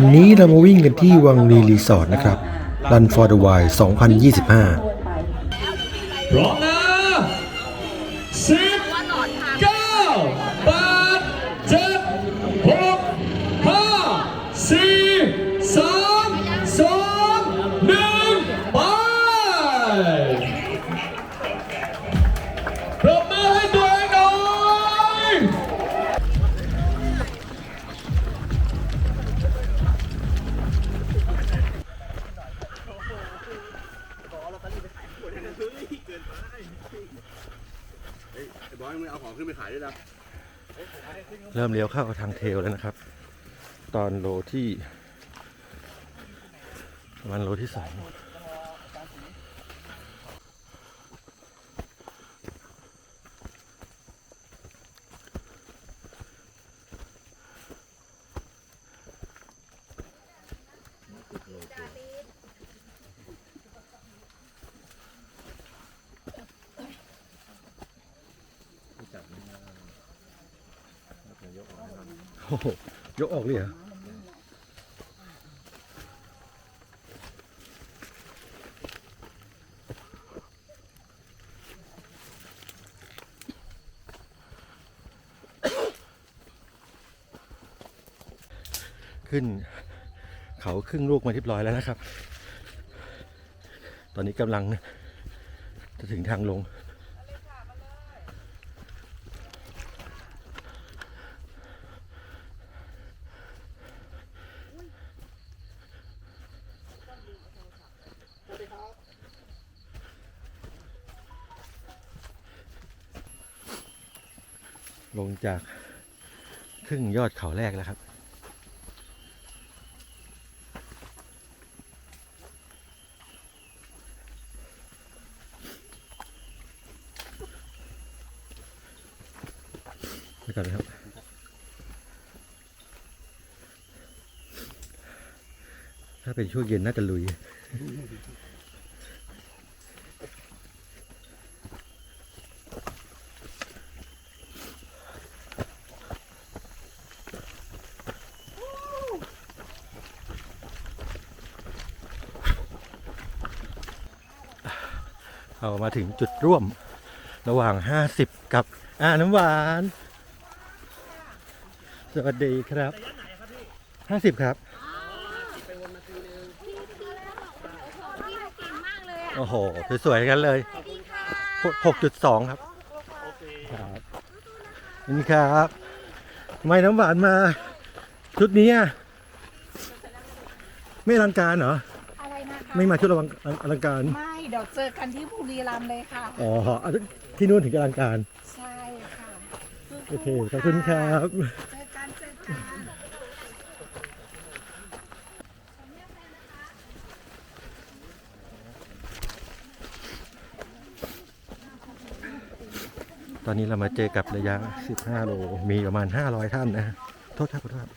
วันนี้เรามาวิ่งกันที่วังรีรีสอร์ทนะครับ Run for the Wild 2025 พร้อมนะ เอาของขึ้นไปขายด้วยนะเริ่มเลี้ยวเข้าทางเทลแล้วนะครับ ตอนโลที่ประมันโลที่สอง โอ้โหยกออกเลยเหรอขึ้นเขาครึ่งลูกมาเรียบร้อยแล้วนะครับ ตอนนี้กำลังจะถึงทางลง ลงจากครึ่งยอดเขาแรกแล้วครับไปก่อนนะครับ ถ้าเป็นช่วงเย็นน่าจะลุย เอามาถึงจุดร่วมระหว่าง 50 กับอ่าน้ำหวาน สวัสดีครับ 50 ครับ โอ้โห สวยๆกันเลย 6.2 ครับครับนี่ครับทำไมน้ำหวานมา ชุดนี้อะไม่อลังการเหรอ อะไรนะคะไม่มาชุดอลังอลังการไม่ เดี๋ยวเจอกันที่บุรีรัมย์เลยค่ะ อ๋ออะที่นู่นถึงจะอลังการ ใช่ค่ะโอเค ขอบคุณครับ เจอกันเจอกันตอนนี้เรามาเจอกับระยะ 15 โล มีประมาณ 500 ท่านนะ โทษครับขอโทษครับ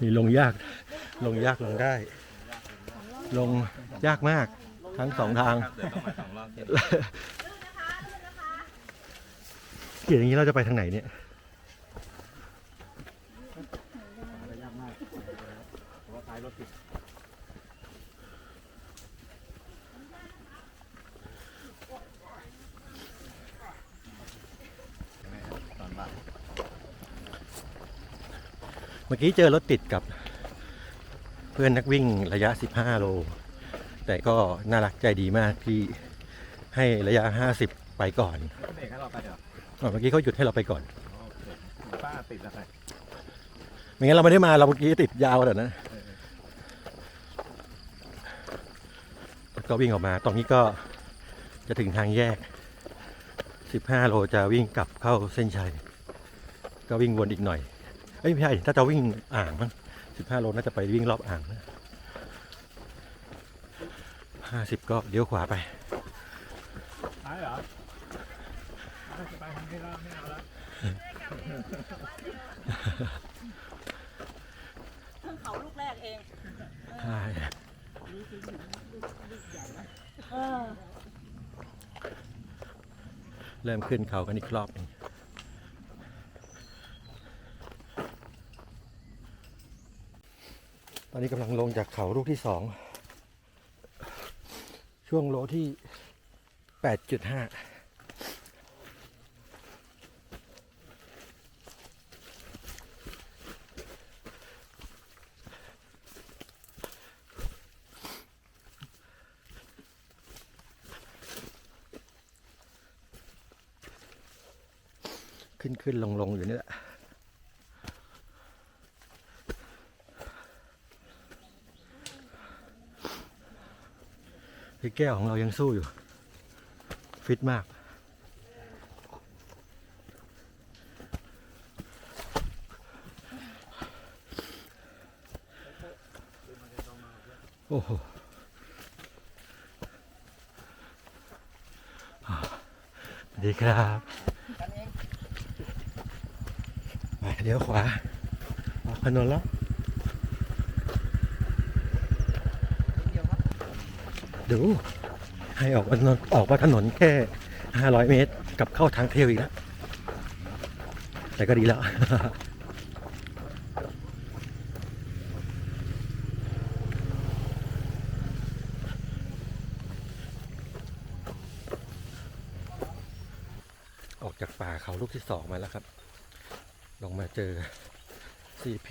มีลงยาก ลงยากลงได้ ลงยากมากทั้งสองทางเกี่ยอย่างนี้เราจะไปทางไหนเนี่ยเมื่อกี้เจอรถติดกับ เพื่อนนักวิ่งระยะ 15 โล แต่ก็น่ารักใจดีมากที่ให้ระยะ 50 ไปก่อนเด็กให้เราไปเดี๋ยวอ๋อเมื่อกี้เขาหยุดให้เราไปก่อน ป้าติดแล้วไงไม่งั้นเราไม่ได้มาเราเมื่อกี้ติดยาวแต่นะก็วิ่งออกมา ตรงนี้ก็จะถึงทางแยก 15 โลจะวิ่งกลับเข้าเส้นชัย ก็วิ่งวนอีกหน่อย เอ้ยไม่ใช่ถ้าจะวิ่งอ่างมั้ง 15 โลน่าจะไปวิ่งรอบอ่างนะ50 ก็เลี้ยวขวาไปไปเหรอจะไปทางที่เราไม่เอาแล้วเขาลูกแรกเองใช่เออเริ่มขึ้นเขากันอีกรอบหนึง อนนี้กำลังลงจากเขาลูกที่สอง ช่วงโลที่แปดจุดห้าขึ้นขึ้นลงลงอยู่นี่แหละ พี่แก้วของเรายังสู้อยู่ ฟิตมาก โอ้โหอ่าสวัสดีครับไปเดี๋ยวขวาออกถนนแล้ว ดูให้ออกมาถนนออกมาถนนแค่ 500 เมตรกับเข้าทางเทลอีกแล้ว แต่ก็ดีแล้ว ออกจากป่าเขาลูกที่สองมาแล้วครับ ลงมาเจอ CP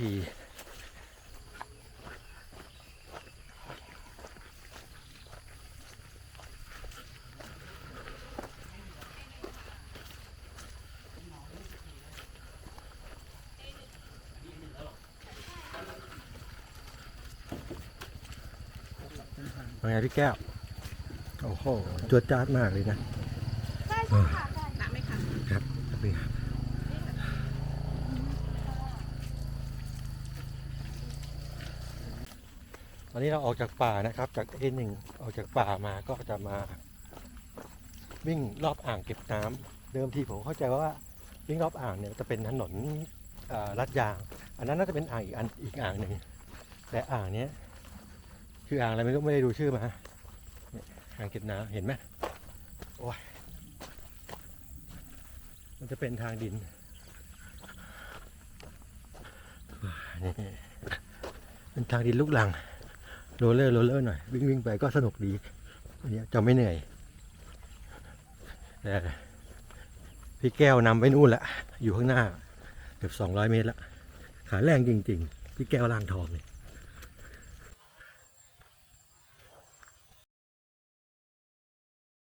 ว่าไงพี่แก้ว โอ้โหจวดจ้าดมากเลยนะใช่ค่ะใช่หนักไหมคะครับนี่ครับตอนนี้เราออกจากป่านะครับ จากเอหนึ่งออกจากป่ามาก็จะมา วิ่งรอบอ่างเก็บน้ำเดิมทีผมเข้าใจว่าวิ่งรอบอ่างเนี่ยจะเป็นถนนลัดยาง อันนั้นน่าจะเป็นอ่างอีกอันอีกอ่างหนึ่งแต่อ่างเนี้ย คืออ่างอะไรไม่รู้ไม่ได้ดูชื่อมาเนี่ยอ่างเก็บน้ำเห็นไหมโอ้ยมันจะเป็นทางดินนี่เป็นทางดินลูกหลังโรเลอร์โรเลอร์หน่อย วิ่งวิ่งไปก็สนุกดีอันนี้จะไม่เหนื่อยแต่พี่แก้วนำไปนู่นละอยู่ข้างหน้าเกือบสองร้อยเมตรละขาแรงจริง ๆ พี่แก้วล่างทองเลย